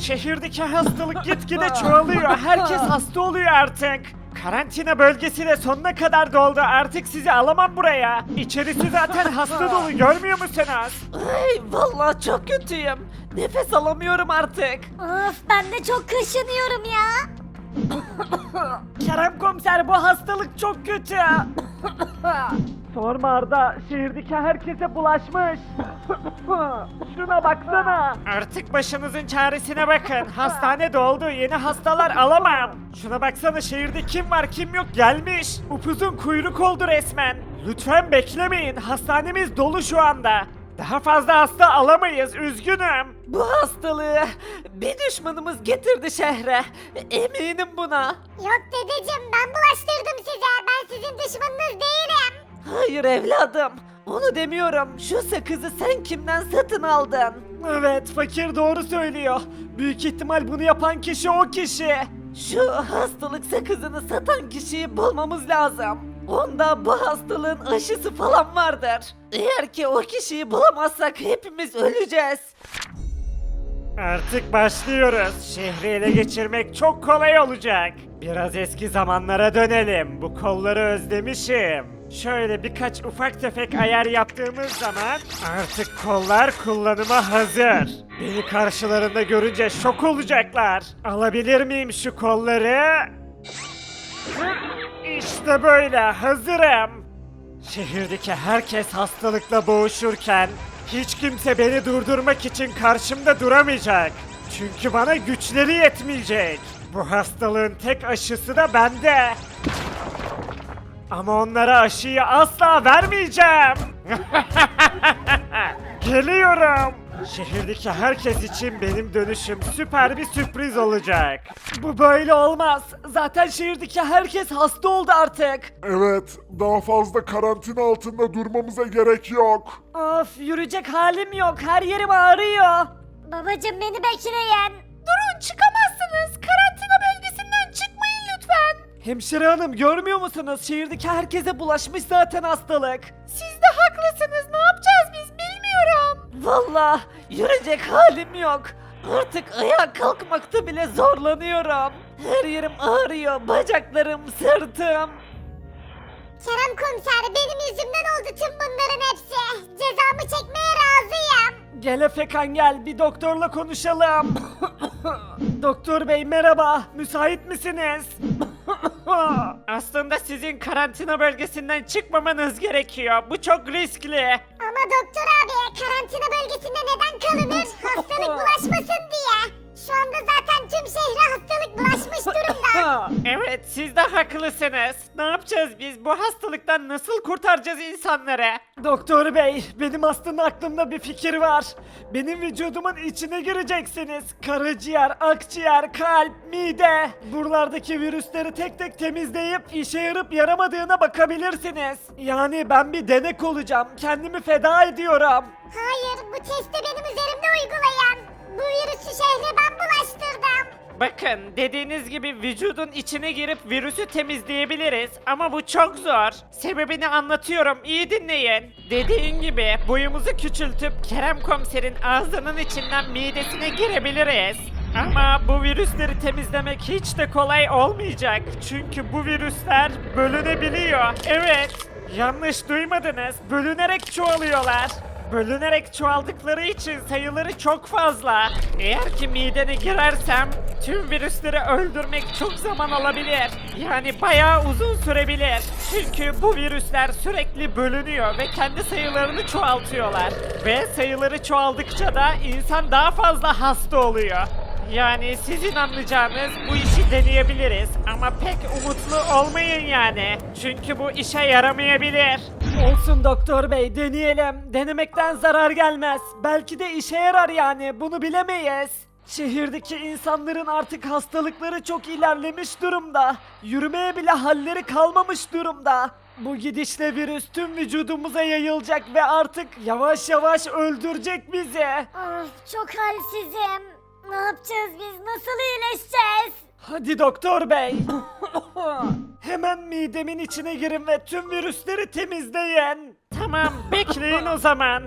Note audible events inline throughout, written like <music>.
Şehirdeki hastalık gitgide <laughs> çoğalıyor. Herkes hasta oluyor artık. Karantina bölgesi de sonuna kadar doldu. Artık sizi alamam buraya. İçerisi zaten hasta dolu <laughs> görmüyor musunuz? Ay vallahi çok kötüyüm. Nefes alamıyorum artık. Of ben de çok kaşınıyorum ya. Kerem komiser bu hastalık çok kötü. <laughs> Sorma Arda, şehirdeki herkese bulaşmış. <laughs> Şuna baksana. Artık başınızın çaresine bakın. Hastane doldu, yeni hastalar alamam. Şuna baksana şehirde kim var kim yok gelmiş. Upuzun kuyruk oldu resmen. Lütfen beklemeyin, hastanemiz dolu şu anda. Daha fazla hasta alamayız, üzgünüm. Bu hastalığı bir düşmanımız getirdi şehre. Eminim buna. Yok dedeciğim ben bulaştırdım size. Ben sizin düşmanınız değilim. Hayır evladım. Onu demiyorum. Şu sakızı sen kimden satın aldın? Evet, fakir doğru söylüyor. Büyük ihtimal bunu yapan kişi o kişi. Şu hastalık sakızını satan kişiyi bulmamız lazım. Onda bu hastalığın aşısı falan vardır. Eğer ki o kişiyi bulamazsak hepimiz öleceğiz. Artık başlıyoruz. Şehri ele geçirmek çok kolay olacak. Biraz eski zamanlara dönelim. Bu kolları özlemişim. Şöyle birkaç ufak tefek ayar yaptığımız zaman artık kollar kullanıma hazır. Beni karşılarında görünce şok olacaklar. Alabilir miyim şu kolları? İşte böyle hazırım. Şehirdeki herkes hastalıkla boğuşurken hiç kimse beni durdurmak için karşımda duramayacak. Çünkü bana güçleri yetmeyecek. Bu hastalığın tek aşısı da bende. Ama onlara aşıyı asla vermeyeceğim. <laughs> Geliyorum. Şehirdeki herkes için benim dönüşüm süper bir sürpriz olacak. Bu böyle olmaz. Zaten şehirdeki herkes hasta oldu artık. Evet, daha fazla karantina altında durmamıza gerek yok. Of yürüyecek halim yok. Her yerim ağrıyor. Babacığım beni bekleyin. Durun çıkamazsınız. Hemşire hanım görmüyor musunuz? Şehirdeki herkese bulaşmış zaten hastalık. Siz de haklısınız. Ne yapacağız biz bilmiyorum. Valla yürüyecek halim yok. Artık ayağa kalkmakta bile zorlanıyorum. Her yerim ağrıyor. Bacaklarım, sırtım. Kerem komiser benim yüzümden oldu tüm bunların hepsi. Cezamı çekmeye razıyım. Gel Efekan gel bir doktorla konuşalım. <coughs> Doktor bey merhaba. Müsait misiniz? <coughs> Aslında sizin karantina bölgesinden çıkmamanız gerekiyor. Bu çok riskli. Ama doktor abi karantina bölgesinde neden kalınır? <coughs> Hastalık bulaşmasın diye. Şu anda zaten tüm şehre hastalık bulaşmış durumda. Evet siz de haklısınız. Ne yapacağız biz? Bu hastalıktan nasıl kurtaracağız insanları? Doktor bey benim aslında aklımda bir fikir var. Benim vücudumun içine gireceksiniz. Karaciğer, akciğer, kalp, mide. Buralardaki virüsleri tek tek temizleyip işe yarıp yaramadığına bakabilirsiniz. Yani ben bir denek olacağım. Kendimi feda ediyorum. Hayır bu testi benim üzerimde uygulayın. Bu virüsü şehre ben bulaştırdım. Bakın dediğiniz gibi vücudun içine girip virüsü temizleyebiliriz ama bu çok zor. Sebebini anlatıyorum iyi dinleyin. Dediğin gibi boyumuzu küçültüp Kerem komiserin ağzının içinden midesine girebiliriz. Ama bu virüsleri temizlemek hiç de kolay olmayacak. Çünkü bu virüsler bölünebiliyor. Evet. Yanlış duymadınız. Bölünerek çoğalıyorlar. Bölünerek çoğaldıkları için sayıları çok fazla. Eğer ki midene girersem tüm virüsleri öldürmek çok zaman alabilir. Yani bayağı uzun sürebilir. Çünkü bu virüsler sürekli bölünüyor ve kendi sayılarını çoğaltıyorlar. Ve sayıları çoğaldıkça da insan daha fazla hasta oluyor. Yani sizin anlayacağınız bu işi deneyebiliriz ama pek umutlu olmayın yani. Çünkü bu işe yaramayabilir. Olsun doktor bey deneyelim. Denemekten zarar gelmez. Belki de işe yarar yani bunu bilemeyiz. Şehirdeki insanların artık hastalıkları çok ilerlemiş durumda. Yürümeye bile halleri kalmamış durumda. Bu gidişle virüs tüm vücudumuza yayılacak ve artık yavaş yavaş öldürecek bizi. Of çok halsizim. Ne yapacağız biz? Nasıl iyileşeceğiz? Hadi doktor bey. <laughs> Hemen midemin içine girin ve tüm virüsleri temizleyin. Tamam, bekleyin o zaman.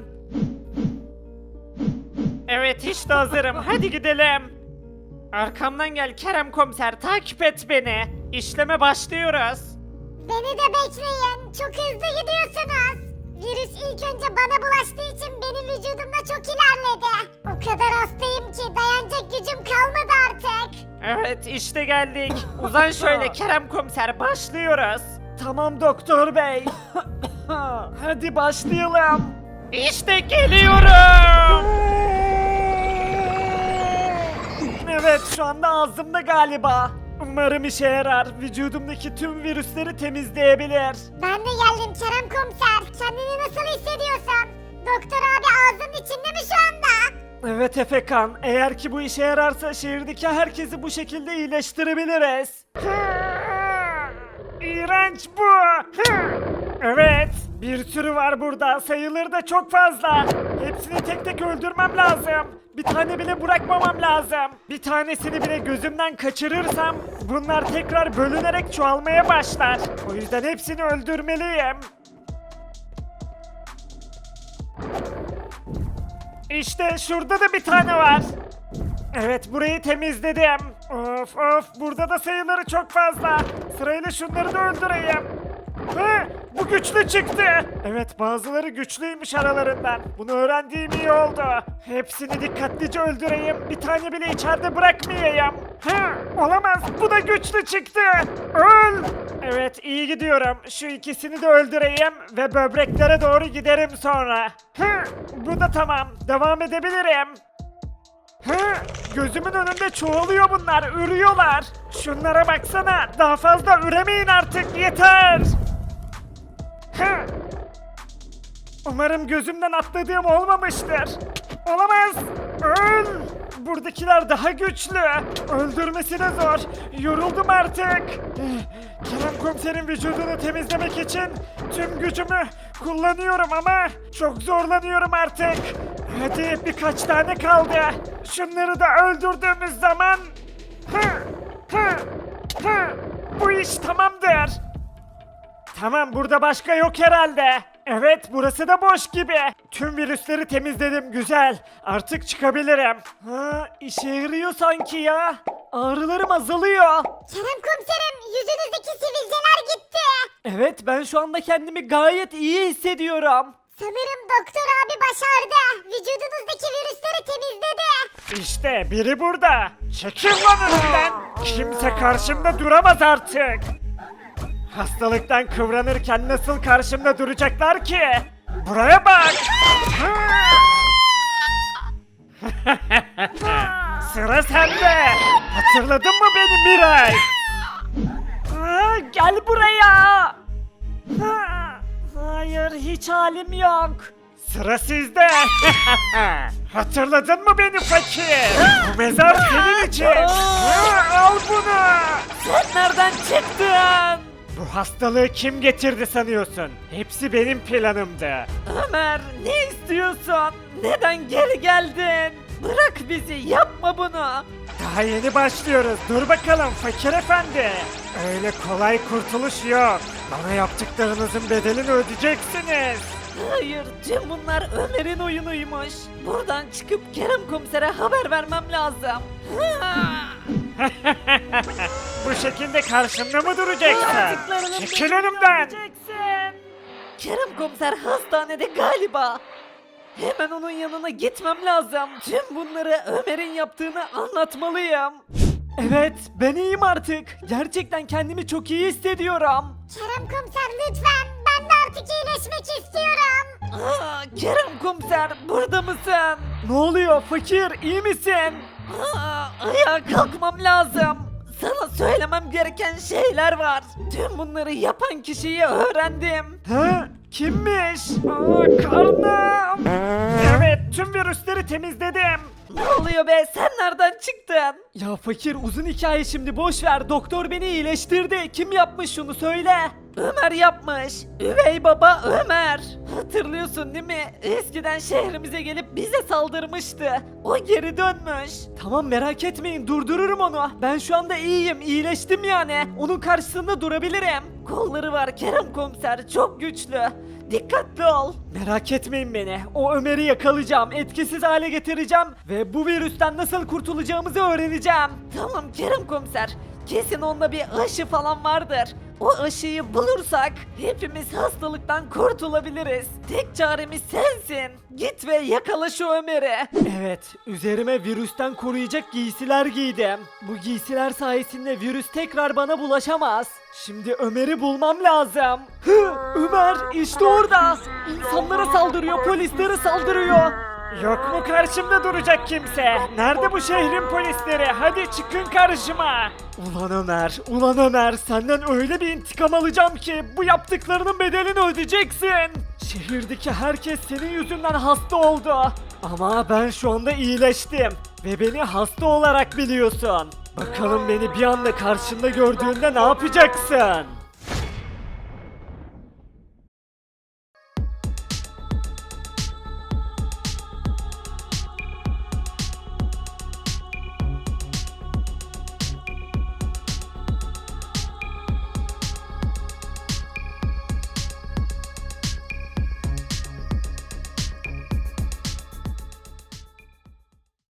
Evet, işte hazırım. Hadi gidelim. Arkamdan gel Kerem komiser takip et beni. İşleme başlıyoruz. Beni de bekleyin. Çok hızlı gidiyorsunuz. Virüs ilk önce bana bulaştığı için benim vücudumda çok ilerledi. O kadar hastayım ki dayanacak gücüm kalmadı artık. Evet işte geldik. Uzan şöyle <laughs> Kerem komiser başlıyoruz. Tamam doktor bey. <laughs> Hadi başlayalım. İşte geliyorum. <laughs> Evet şu anda ağzımda galiba. Umarım işe yarar. Vücudumdaki tüm virüsleri temizleyebilir. Ben de geldim Kerem komiser. Kendini nasıl hissediyorsun? Doktor abi ağzının içinde mi şu? Evet Efekan, eğer ki bu işe yararsa şehirdeki herkesi bu şekilde iyileştirebiliriz. <laughs> İğrenç bu. <laughs> Evet, bir sürü var burada. Sayıları da çok fazla. Hepsini tek tek öldürmem lazım. Bir tane bile bırakmamam lazım. Bir tanesini bile gözümden kaçırırsam bunlar tekrar bölünerek çoğalmaya başlar. O yüzden hepsini öldürmeliyim. İşte şurada da bir tane var. Evet burayı temizledim. Of of burada da sayıları çok fazla. Sırayla şunları da öldüreyim. Hı, bu güçlü çıktı. Evet bazıları güçlüymüş aralarından. Bunu öğrendiğim iyi oldu. Hepsini dikkatlice öldüreyim. Bir tane bile içeride bırakmayayım. Hı, olamaz bu da güçlü çıktı. Öl. Evet iyi gidiyorum. Şu ikisini de öldüreyim ve böbreklere doğru giderim sonra. Hı, bu da tamam. Devam edebilirim. Hı, gözümün önünde çoğalıyor bunlar, ürüyorlar. Şunlara baksana, daha fazla üremeyin artık, yeter. Hı. Umarım gözümden atladığım olmamıştır. Olamaz, öl. Buradakiler daha güçlü. Öldürmesi de zor. Yoruldum artık. Kerem komiserin vücudunu temizlemek için tüm gücümü kullanıyorum ama çok zorlanıyorum artık. Hadi birkaç tane kaldı. Şunları da öldürdüğümüz zaman... Hı, hı, hı. Bu iş tamamdır. Tamam burada başka yok herhalde. Evet burası da boş gibi. Tüm virüsleri temizledim güzel. Artık çıkabilirim. Ha, işe yarıyor sanki ya. Ağrılarım azalıyor. Kerem komiserim yüzünüzdeki sivilceler gitti. Evet ben şu anda kendimi gayet iyi hissediyorum. Sanırım doktor abi başardı. Vücudunuzdaki virüsleri temizledi. İşte biri burada. Çekil lan önümden. Kimse karşımda duramaz artık. Hastalıktan kıvranırken nasıl karşımda duracaklar ki? Buraya bak. <laughs> Sıra sende. Hatırladın mı beni Miray? Aa, gel buraya. Ha, Hayır hiç halim yok. Sıra sizde. <laughs> Hatırladın mı beni fakir? Bu mezar senin için. <laughs> Al bunu. Sen nereden çıktın? Bu hastalığı kim getirdi sanıyorsun? Hepsi benim planımdı. Ömer ne istiyorsun? Neden geri geldin? Bırak bizi yapma bunu. Daha yeni başlıyoruz. Dur bakalım fakir efendi. Öyle kolay kurtuluş yok. Bana yaptıklarınızın bedelini ödeyeceksiniz. Hayır tüm bunlar Ömer'in oyunuymuş. Buradan çıkıp Kerem komisere haber vermem lazım. <laughs> Bu şekilde karşımda mı duracaksın? Yaptıklarının Çekil bedelini önümden. ödeyeceksin. Kerem komiser hastanede galiba. Hemen onun yanına gitmem lazım. Tüm bunları Ömer'in yaptığını anlatmalıyım. Evet, ben iyiyim artık. Gerçekten kendimi çok iyi hissediyorum. Kerem komiser lütfen. Ben de artık iyileşmek istiyorum. Aa, Kerem komiser, burada mısın? Ne oluyor fakir, iyi misin? Aa, ayağa kalkmam lazım. Sana söylemem gereken şeyler var. Tüm bunları yapan kişiyi öğrendim. Ha? Kimmiş? Aa, karnım. Evet tüm virüsleri temizledim. Ne oluyor be? Sen nereden çıktın? Ya fakir uzun hikaye şimdi boş ver. Doktor beni iyileştirdi. Kim yapmış şunu söyle. Ömer yapmış. Üvey baba Ömer. Hatırlıyorsun değil mi? Eskiden şehrimize gelip bize saldırmıştı. O geri dönmüş. Tamam merak etmeyin durdururum onu. Ben şu anda iyiyim. iyileştim yani. Onun karşısında durabilirim. Kolları var Kerem komiser çok güçlü. dikkatli ol. Merak etmeyin beni. O Ömer'i yakalayacağım, etkisiz hale getireceğim ve bu virüsten nasıl kurtulacağımızı öğreneceğim. Tamam Kerem komiser. Kesin onda bir aşı falan vardır. O aşıyı bulursak hepimiz hastalıktan kurtulabiliriz. Tek çaremiz sensin. Git ve yakala şu Ömer'i. Evet, üzerime virüsten koruyacak giysiler giydim. Bu giysiler sayesinde virüs tekrar bana bulaşamaz. Şimdi Ömer'i bulmam lazım. Hı, Ömer işte orada. İnsanlara saldırıyor, polislere saldırıyor. Yok mu karşımda duracak kimse? Nerede bu şehrin polisleri? Hadi çıkın karşıma. Ulan Ömer, ulan Ömer senden öyle bir intikam alacağım ki bu yaptıklarının bedelini ödeyeceksin. Şehirdeki herkes senin yüzünden hasta oldu. Ama ben şu anda iyileştim ve beni hasta olarak biliyorsun. Bakalım beni bir anda karşında gördüğünde ne yapacaksın?